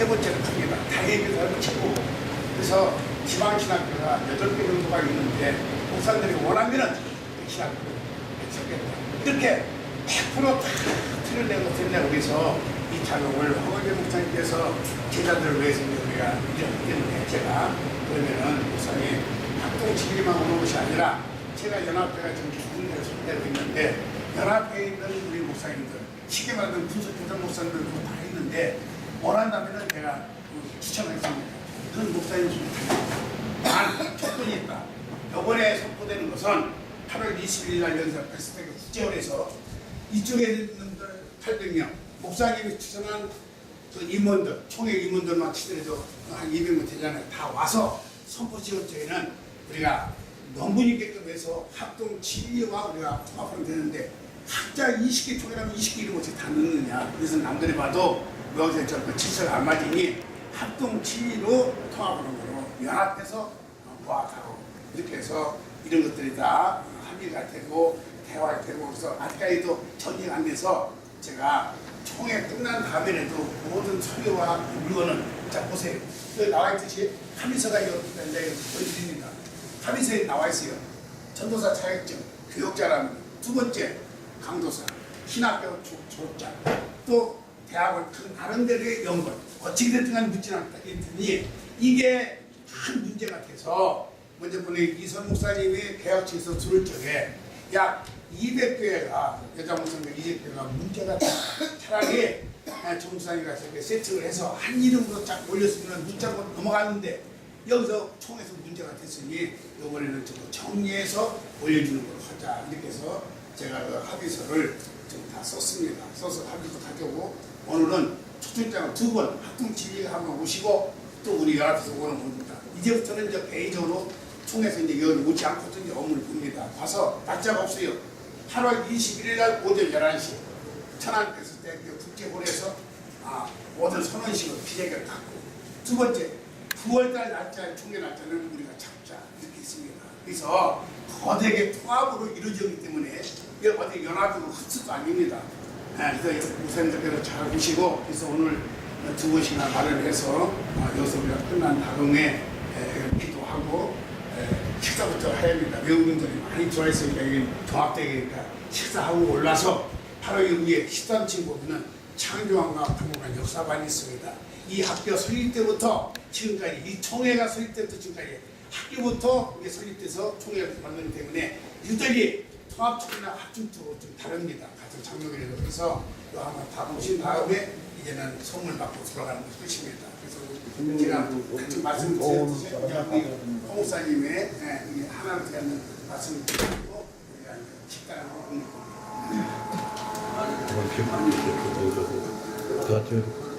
세 번째는 큽니다. 다행히 사람은 치고. 그래서 지방신학교가 여덟 개 정도가 있는데, 목사들이 원하면은 신학교 찾겠다. 이렇게 100%다 틀을 내고 틀을 여기서 이 작업을 허가제 목사님께서 제자들을 위해서 우리가 이제 했는데, 제가 그러면은 목사님 합동치기만 오는 것이 아니라, 제가 연합회가 지금 기준대로 손대고 있는데, 연합회에 있는 우리 목사님들, 시계 만든 분석회장 목사님들 그거 다 있는데, 원한다면은 제가 그 추천하겠습니다. 그런 목사님 좀 단, 조건이 있다. 이번에 선포되는 것은 8월 21일 날 여기서 패스트랙 국제원에서 이쪽에 있는 분들 800명, 목사님이 추천한 그 임원들, 총회 임원들만 치더라도 한 200명 되잖아요. 다 와서 선포 지원 저희는 우리가 논문이게끔 해서 합동 진료와 우리가 통합하면 되는데 각자 20개 총회라면 20개 이름 어떻게 다 넣느냐. 그래서 남들이 봐도 여기서 저그 질서가 안 맞으니 합동 진리로 통합하는 거로 연합해서 모아가고 이렇게 해서 이런 것들이 다 합의가 되고 대화가 되고 그래서 아직까지도 전이가 안 돼서 제가 총회 끝난 다음에라도 모든 서류와 물건은 자 보세요. 여기 나와 있듯이 합의서가 이제 보여드립니다. 합의서에 나와 있어요. 전도사 자격증, 교육자라는 거. 두 번째 강도사, 신학교 조- 졸업자, 또 대학을 그 데의 연구원 어떻게 됐든 간에 묻지 않았다 했더니 이게 큰 문제가 돼서 먼저 보내 이선 목사님이 개혁처에서 들을 적에 약 200교회가 여자 목사님 200교회가 문제가 돼. 차라리 정 목사님이 가서 이렇게 세팅을 해서 한 이름으로 쫙 올렸으면 문자고 넘어갔는데 여기서 총에서 문제가 됐으니 이번에는 좀 정리해서 올려주는 걸로 하자 이렇게 해서 제가 그 합의서를 좀다 썼습니다. 써서 합의서 가져오고 오늘은 초청장을 두 번 학동 지휘가 한번 오시고 또 우리 연합에서 오는 겁니다. 이제부터는 이제 개인적으로 총에서 이제 여기 오지 않고도 이제 업무를 봅니다. 가서 날짜가 없어요. 8월 21일 날 오전 11시 천안대학교 국제홀에서 아, 모든 선언식을 기자회견을 갖고 두 번째 9월달 날짜 총회 날짜는 우리가 잡자 이렇게 했습니다. 그래서 거대하게 통합으로 때문에 이게 어디 연합으로 흡수도 아닙니다. 네, 그래서 우선적으로 잘 보시고 그래서 오늘 두 번씩이나 말을 해서 아, 여기서 우리가 끝난 다음에 에, 기도하고 에, 식사부터 해야 합니다. 외국인들이 많이 좋아했으니까 이게 종합되니까 식사하고 올라서 바로 여기에 13층 보면은 창조왕과 박물관 역사관이 있습니다. 이 학교 설립 때부터 지금까지 이 총회가 설립 때부터 지금까지 학교부터 이게 설립돼서 총회가 만들기 때문에 유달리 통합총회나 합중적으로 좀 다릅니다. 같은 장면이라도 그래서 이거 한번 다 보신 다음에 이제는 선물 받고 들어가는 것입니다. 그래서 제가 같이 말씀 드렸듯이 우리 홍 목사님의 예, 이 하나를 드리는 말씀을 드리고 우리가 식단을 하는 겁니다. 그렇게 많이 이렇게 보여줘서 그 같은